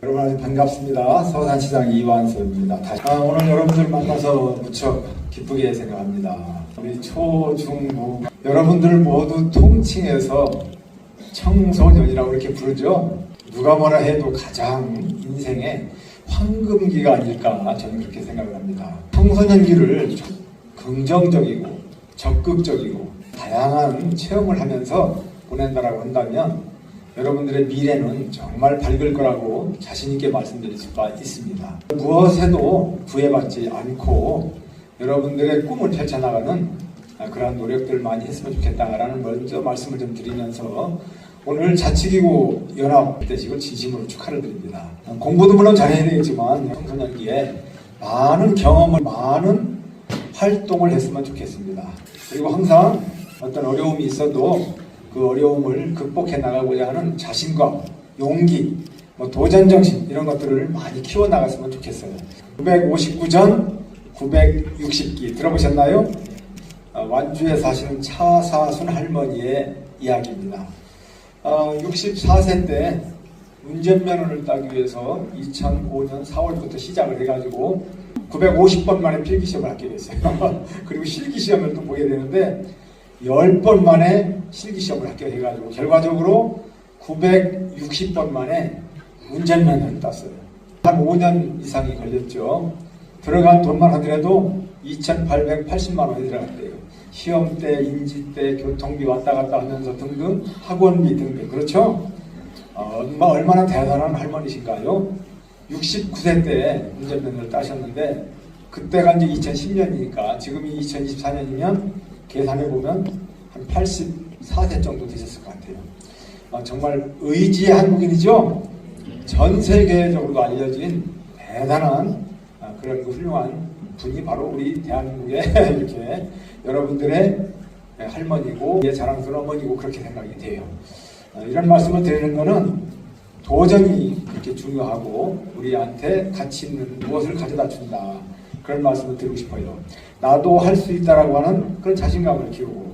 여러분 아주 반갑습니다. 서산시장 이완서입니다. 다시 아, 오늘 여러분들 만나서 무척 기쁘게 생각합니다. 우리 초, 중, 무 여러분들 모두 통칭해서 청소년이라고 이렇게 부르죠. 누가 뭐라 해도 가장 인생의 황금기가 아닐까 저는 그렇게 생각을 합니다. 청소년기를 긍정적이고 적극적이고 다양한 체험을 하면서 보낸다라고 한다면 여러분들의 미래는 정말 밝을 거라고 자신있게 말씀드릴 수가 있습니다. 무엇에도 구애받지 않고 여러분들의 꿈을 펼쳐나가는 그러한 노력들을 많이 했으면 좋겠다라는 먼저 말씀을 좀 드리면서 오늘 자치기구 연합 대식을 진심으로 축하를 드립니다. 공부도 물론 잘해야 되겠지만 청소년기에 많은 경험을 많은 활동을 했으면 좋겠습니다. 그리고 항상 어떤 어려움이 있어도 그 어려움을 극복해 나가고자 하는 자신과 용기, 뭐 도전 정신 이런 것들을 많이 키워 나갔으면 좋겠어요. 959전 960기 들어보셨나요? 어, 완주에 사시는 차사순 할머니의 이야기입니다. 어, 64세 때 운전면허를 따기 위해서 2005년 4월부터 시작을 해가지고 950번 만에 필기시험을 합격했어요 그리고 실기시험을 또 보게 되는데 10번 만에 실기시험을 합격해가지고 결과적으로 960번 만에 운전면허를 땄어요. 한 5년 이상이 걸렸죠. 들어간 돈만 하더라도 2,880만 원이 들어갔대요. 시험 때, 인지 때, 교통비 왔다 갔다 하면서 등등 학원비 등등 그렇죠? 어, 얼마, 얼마나 대단한 할머니신가요? 69세 때 운전면허를 따셨는데 그때가 이제 2010년이니까 지금이 2024년이면 계산해 보면 한 84세 정도 되셨을 것 같아요. 어, 정말 의지의 한국인이죠. 전 세계적으로도 알려진 대단한 아, 그런 그 훌륭한 분이 바로 우리 대한민국의 이렇게 여러분들의 할머니고 예, 자랑스러운 어머니고 그렇게 생각이 돼요. 어, 이런 말씀을 드리는 것은 도전이 그렇게 중요하고 우리한테 가치 있는 무엇을 가져다 준다 그런 말씀을 드리고 싶어요. 나도 할 수 있다라고 하는 그런 자신감을 키우고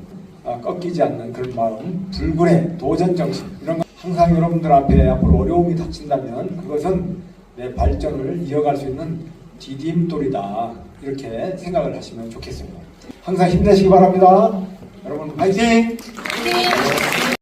아, 꺾이지 않는 그런 마음, 불굴의 도전 정신 이런 거 항상 여러분들 앞에 앞으로 어려움이 닥친다면 그것은 내 발전을 이어갈 수 있는 디딤돌이다 이렇게 생각을 하시면 좋겠습니다. 항상 힘내시기 바랍니다. 여러분 파이팅! 네.